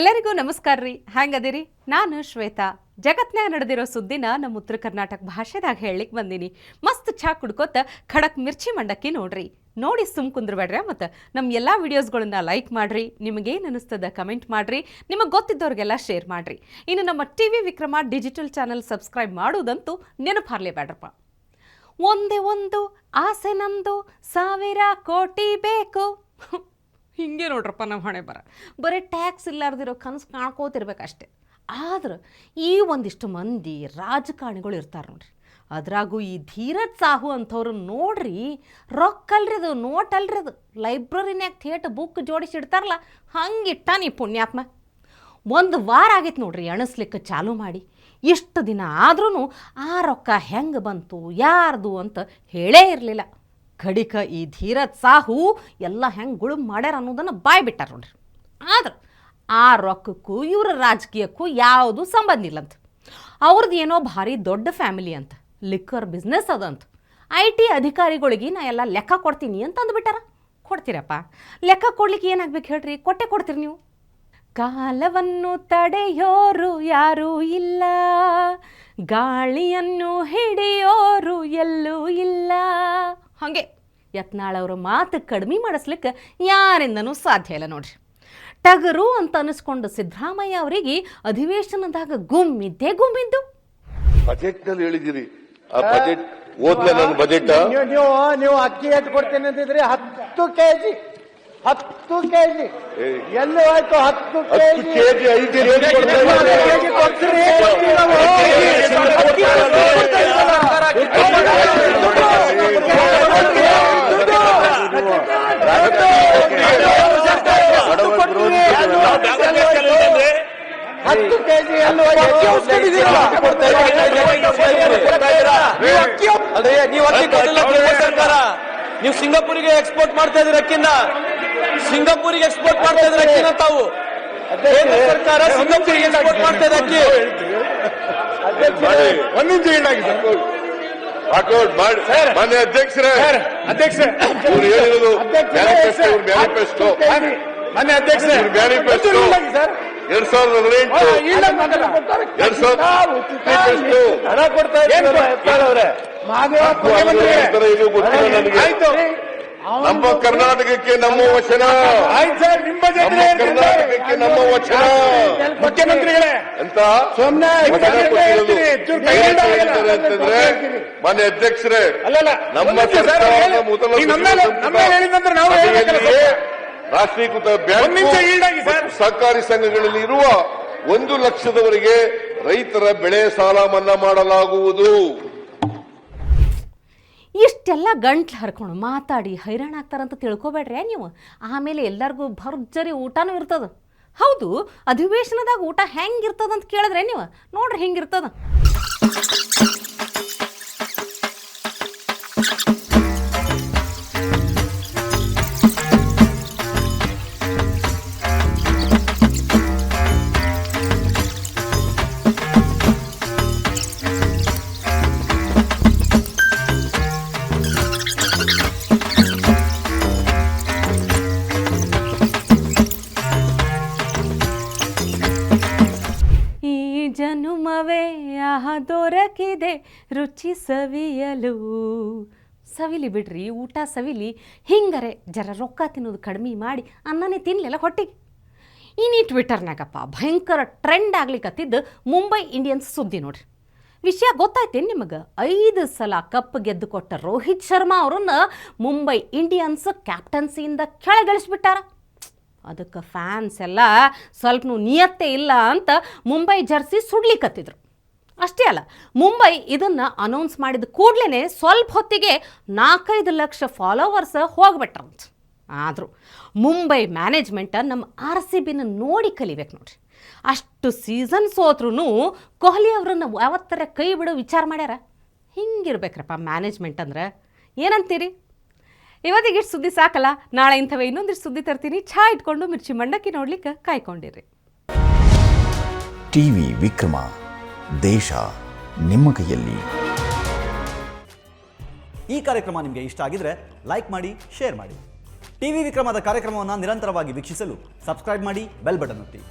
ಎಲ್ಲರಿಗೂ ನಮಸ್ಕಾರ ರೀ. ಹ್ಯಾಂಗದಿರಿ? ನಾನು ಶ್ವೇತಾ. ಜಗತ್ನ್ಯಾಗ ನಡೆದಿರೋ ಸುದ್ದಿನ ನಮ್ಮ ಉತ್ತರ ಕರ್ನಾಟಕ ಭಾಷೆದಾಗ ಹೇಳಲಿಕ್ಕೆ ಬಂದೀನಿ. ಮಸ್ತ್ ಛಾ ಕುಡ್ಕೋತ ಖಡಕ್ ಮಿರ್ಚಿ ಮಂಡಕ್ಕಿ ನೋಡ್ರಿ. ನೋಡಿ ಸುಮ್ ಕುಂದ್ರಬೇಡ್ರಿ ಮತ್ತು ನಮ್ಮ ಎಲ್ಲ ವಿಡಿಯೋಸ್ಗಳನ್ನ ಲೈಕ್ ಮಾಡ್ರಿ. ನಿಮಗೇನು ಅನಿಸ್ತದ ಕಮೆಂಟ್ ಮಾಡ್ರಿ. ನಿಮಗೆ ಗೊತ್ತಿದ್ದವ್ರಿಗೆಲ್ಲ ಶೇರ್ ಮಾಡ್ರಿ. ಇನ್ನು ನಮ್ಮ T V Vikrama digital channel subscribe ಮಾಡೋದಂತೂ ನೆನಪಾರ್ಲೇಬೇಡ್ರಪ್ಪ. ಒಂದೇ ಒಂದು ಆಸೆ ನಂದು ಸಾವಿರ ಕೋಟಿ ಬೇಕು. ಹಿಂಗೆ ನೋಡ್ರಪ್ಪ ನಮ್ಮ ಹಣೆ ಬರ. ಬರೀ ಟ್ಯಾಕ್ಸ್ ಇಲ್ಲಾರ್ದಿರೋ ಕನಸು ಕಾಣ್ಕೋತಿರ್ಬೇಕಷ್ಟೆ. ಆದ್ರೆ ಈ ಒಂದಿಷ್ಟು ಮಂದಿ ರಾಜಕಾರಣಿಗಳು ಇರ್ತಾರೆ ನೋಡ್ರಿ. ಅದ್ರಾಗೂ ಈ ಧೀರಜ್ ಸಾಹು ಅಂಥವ್ರು ನೋಡ್ರಿ, ರೊಕ್ಕ ಅಲ್ರಿ ಅದು ನೋಟ್ ಅಲ್ರಿ ಅದು ಲೈಬ್ರರಿನ್ಯಾಗ ಥಿಯೇಟರ್ ಬುಕ್ ಜೋಡಿಸಿ ಇಡ್ತಾರಲ್ಲ ಹಂಗಿಟ್ಟಾನ ಈ ಪುಣ್ಯಾತ್ಮ. ಒಂದು ವಾರ ಆಗೈತೆ ನೋಡ್ರಿ ಎಣಿಸ್ಲಿಕ್ಕೆ ಚಾಲೂ ಮಾಡಿ. ಇಷ್ಟು ದಿನ ಆದ್ರೂ ಆ ರೊಕ್ಕ ಹೆಂಗೆ ಬಂತು, ಯಾರ್ದು ಅಂತ ಹೇಳೇ ಇರಲಿಲ್ಲ. ಕಡಿಕ ಈ ಧೀರಜ್ ಸಾಹು ಎಲ್ಲ ಹೆಂಗೆ ಗುಳು ಮಾಡ್ಯಾರ ಅನ್ನೋದನ್ನು ಬಾಯ್ ಬಿಟ್ಟಾರ ನೋಡ್ರಿ. ಆದ್ರೆ ಆ ರೊಕ್ಕಕ್ಕೂ ಇವರ ರಾಜಕೀಯಕ್ಕೂ ಯಾವುದು ಸಂಬಂಧ ಇಲ್ಲಂತ. ಅವ್ರದ್ದು ಏನೋ ಭಾರಿ ದೊಡ್ಡ ಫ್ಯಾಮಿಲಿ ಅಂತ, ಲಿಕ್ಕರ್ ಬಿಸ್ನೆಸ್ ಅದಂತ ಐ ಟಿ ಅಧಿಕಾರಿಗಳಿಗೆ ನಾ ಎಲ್ಲ ಲೆಕ್ಕ ಕೊಡ್ತೀನಿ ಅಂತ ಅಂದ್ಬಿಟ್ಟಾರ ಕೊಡ್ತೀರಪ್ಪ. ಲೆಕ್ಕ ಕೊಡ್ಲಿಕ್ಕೆ ಏನಾಗ್ಬೇಕು ಹೇಳ್ರಿ? ಕೊಟ್ಟೆ ಕೊಡ್ತೀರಿ ನೀವು. ಕಾಲವನ್ನು ತಡೆಯೋರು ಯಾರೂ ಇಲ್ಲ, ಗಾಳಿಯನ್ನು ಹಿಡಿಯೋರು ಎಲ್ಲೂ ಇಲ್ಲ. ಹಾಗೆ. ಯತ್ನಾಳವ್ರ ಮಾತು ಕಡಿಮೆ ಮಾಡಿಸ್ಲಿಕ್ಕೆ ಯಾರಿಂದನೂ ಸಾಧ್ಯ ಇಲ್ಲ ನೋಡ್ರಿ. ಟಗರು ಅಂತ ಅನಿಸ್ಕೊಂಡು ಸಿದ್ದರಾಮಯ್ಯ ಅವರಿಗೆ ಅಧಿವೇಶನದಾಗ ಗುಮ್ಮಿದ್ದೇ ಗುಮ್ಮಿದ್ದು ಬಜೆಟ್ನಲ್ಲಿ ಹೇಳಿದಿರಿ. ಆ ಬಜೆಟ್ ಓದ್ಲ ನನ್ನ ಬಜೆಟ್? ನೀವು ನೀವು ನೀವು ಅಕ್ಕಿ ಎಷ್ಟು ಕೊಡ್ತೇನೆ ಅಂತಿದ್ರಿ ಹತ್ತು ಕೆಜಿ. ಹತ್ತು ಕೆಜಿ. ಎಲ್ಲಿ ಹೋಯ್ತು ಹತ್ತು ಕೆಜಿ? ಕೆಜಿ ಐದು. ಕೆಜಿ ಕೊಡ್ತೀರಿ ನಾವು. ಹತ್ತು ಕೆಜಿ ನೀವು ಸರ್ಕಾರ. ನೀವು ಸಿಂಗಾಪುರಿಗೆ ಎಕ್ಸ್ಪೋರ್ಟ್ ಮಾಡ್ತಾ ಇದ್ರೆ ಅಕ್ಕಿನ? ಸಿಂಗಾಪುರಿಗೆ ಎಕ್ಸ್ಪೋರ್ಟ್ ಮಾಡ್ತಾ ಇದ್ರೆ ಅಕ್ಕಿನ ತಾವು? ಕೇಂದ್ರ ಸರ್ಕಾರ ಸಿಂಗಾಪುರಿಗೆ ಎಕ್ಸ್ಪೋರ್ಟ್ ಮಾಡ್ತಾ ಇದೆ ಅಕ್ಕಿ? ಮಾಡಿ. ಒಂದ್ ನಿಮಿಷ ಮಾಡಿ. ಮಾನ್ಯ ಅಧ್ಯಕ್ಷರೇ. ಅಧ್ಯಕ್ಷ ಇವ್ರು ಹೇಳಿರೋದು ಮ್ಯಾನಿಫೆಸ್ಟೋ ಇವ್ರ ಮ್ಯಾನಿಫೆಸ್ಟೋ ಮನೆ ಅಧ್ಯಕ್ಷ ಇವ್ರ ಮ್ಯಾನಿಫೆಸ್ಟೋ ಸರ್. ಎರಡ್ ಸಾವಿರದ ಹದಿನೆಂಟು. ಎರಡ್ ಸಾವಿರದ ಹಣ ಕೊಡ್ತಾ ಇದು ಗೊತ್ತಿಲ್ಲ ನನಗೆ. ನಮ್ಮ ಕರ್ನಾಟಕಕ್ಕೆ ನಮ್ಮ ವಚನ. ಆಯ್ತು ನಿಮ್ಮ ನಮ್ಮ ಕರ್ನಾಟಕಕ್ಕೆ ನಮ್ಮ ವಚನ. ಮುಖ್ಯಮಂತ್ರಿಗಳೇ. ಅಂತ ಅಂತಂದ್ರೆ ಮಾನ್ಯ ಅಧ್ಯಕ್ಷರೇ ಅಲ್ಲಲ್ಲ ನಮ್ಮ ರಾಷ್ಟ್ರೀಕೃತ ಬ್ಯಾಂಕ್ ಸಹಕಾರಿ ಸಂಘಗಳಲ್ಲಿ ಇರುವ ಒಂದು ಲಕ್ಷದವರೆಗೆ ರೈತರ ಬೆಳೆ ಸಾಲ ಮನ್ನಾ ಮಾಡಲಾಗುವುದು. ಇಷ್ಟೆಲ್ಲ ಗಂಟ್ಲು ಹರ್ಕೊಂಡು ಮಾತಾಡಿ ಹೈರಾಣ ಆಗ್ತಾರಂತ ತಿಳ್ಕೊಬೇಡ್ರಿ ನೀವು? ಆಮೇಲೆ ಎಲ್ಲರಿಗೂ ಭರ್ಜರಿ ಊಟನೂ ಇರ್ತದ. ಹೌದು, ಅಧಿವೇಶನದಾಗ ಊಟ ಹೆಂಗಿರ್ತದ ಅಂತ ಕೇಳಿದ್ರೆ ನೀವು? ನೋಡ್ರಿ ಹೆಂಗಿರ್ತದ. ಜನುಮವೇ, ಆಹ ದೊರಕಿದೆ ರುಚಿ ಸವಿಯಲು ಸವಿಲಿ ಬಿಡ್ರಿ, ಊಟ ಸವಿಲಿ. ಹಿಂಗರೆ, ಜರ ರೊಕ್ಕ ತಿನ್ನೋದು ಕಡಿಮೆ ಮಾಡಿ, ಅನ್ನನೇ ತಿನ್ಲಿಲ್ಲ ಹೊಟ್ಟಿಗೆ. ಇನ್ನು ಟ್ವಿಟರ್ನಾಗಪ್ಪ, ಭಯಂಕರ ಟ್ರೆಂಡ್ ಆಗ್ಲಿಕ್ಕತ್ತಿದ್ದು ಮುಂಬೈ ಇಂಡಿಯನ್ಸ್ ಸುದ್ದಿ ನೋಡ್ರಿ. ವಿಷಯ ಗೊತ್ತಾಯ್ತೇನು ನಿಮಗೆ? ಐದು ಸಲ ಕಪ್ ಗೆದ್ದು ಕೊಟ್ಟ ರೋಹಿತ್ ಶರ್ಮಾ ಅವರನ್ನು ಮುಂಬೈ ಇಂಡಿಯನ್ಸ್ ಕ್ಯಾಪ್ಟನ್ಸಿಯಿಂದ ಕೆಳಗಿಳಿಸ್ಬಿಟ್ಟಾರ. ಅದಕ್ಕೆ ಫ್ಯಾನ್ಸ್ ಎಲ್ಲ ಸ್ವಲ್ಪ ನಿಯತ್ತೆ ಇಲ್ಲ ಅಂತ ಮುಂಬೈ ಜರ್ಸಿ ಸುಡ್ಲಿಕ್ಕತ್ತಿದ್ರು ಅಷ್ಟೇ ಅಲ್ಲ, ಮುಂಬೈ ಇದನ್ನು ಅನೌನ್ಸ್ ಮಾಡಿದ ಕೂಡಲೇ ಸ್ವಲ್ಪ ಹೊತ್ತಿಗೆ ನಾಲ್ಕೈದು ಲಕ್ಷ ಫಾಲೋವರ್ಸ್ ಹೋಗ್ಬಿಟ್ರಂತ. ಆದರೂ ಮುಂಬೈ ಮ್ಯಾನೇಜ್ಮೆಂಟ್ ನಮ್ಮ ಆರ್ ಸಿ ಬಿನ ನೋಡಿ ಕಲಿಬೇಕು ನೋಡ್ರಿ. ಅಷ್ಟು ಸೀಸನ್ ಸೋತ್ರೂ ಕೊಹ್ಲಿ ಅವ್ರನ್ನ ಯಾವತ್ತರ ಕೈ ಬಿಡೋ ವಿಚಾರ ಮಾಡ್ಯಾರ? ಹಿಂಗಿರ್ಬೇಕ್ರಪ್ಪ ಮ್ಯಾನೇಜ್ಮೆಂಟ್ ಅಂದ್ರೆ. ಏನಂತೀರಿ? ಇವತ್ತಿಗೆ ಇಷ್ಟು ಸುದ್ದಿ ಸಾಕಲ್ಲ? ನಾಳೆ ಇಂಥವೇ ಇನ್ನೊಂದಿಷ್ಟು ಸುದ್ದಿ ತರ್ತೀನಿ. ಛಾ ಇಟ್ಕೊಂಡು ಮಿರ್ಚಿ ಮಂಡಕ್ಕಿ ನೋಡ್ಲಿಕ್ಕೆ ಕಾಯ್ಕೊಂಡಿರಿ. ಟಿವಿ ವಿಕ್ರಮ ದೇಶ ನಿಮ್ಮ ಕೈಯಲ್ಲಿ. ಈ ಕಾರ್ಯಕ್ರಮ ನಿಮಗೆ ಇಷ್ಟ ಆಗಿದ್ರೆ ಲೈಕ್ ಮಾಡಿ ಶೇರ್ ಮಾಡಿ. ಟಿವಿ ವಿಕ್ರಮದ ಕಾರ್ಯಕ್ರಮವನ್ನು ನಿರಂತರವಾಗಿ ವೀಕ್ಷಿಸಲು ಸಬ್ಸ್ಕ್ರೈಬ್ ಮಾಡಿ ಬೆಲ್ ಬಟನ್ ಒತ್ತಿ.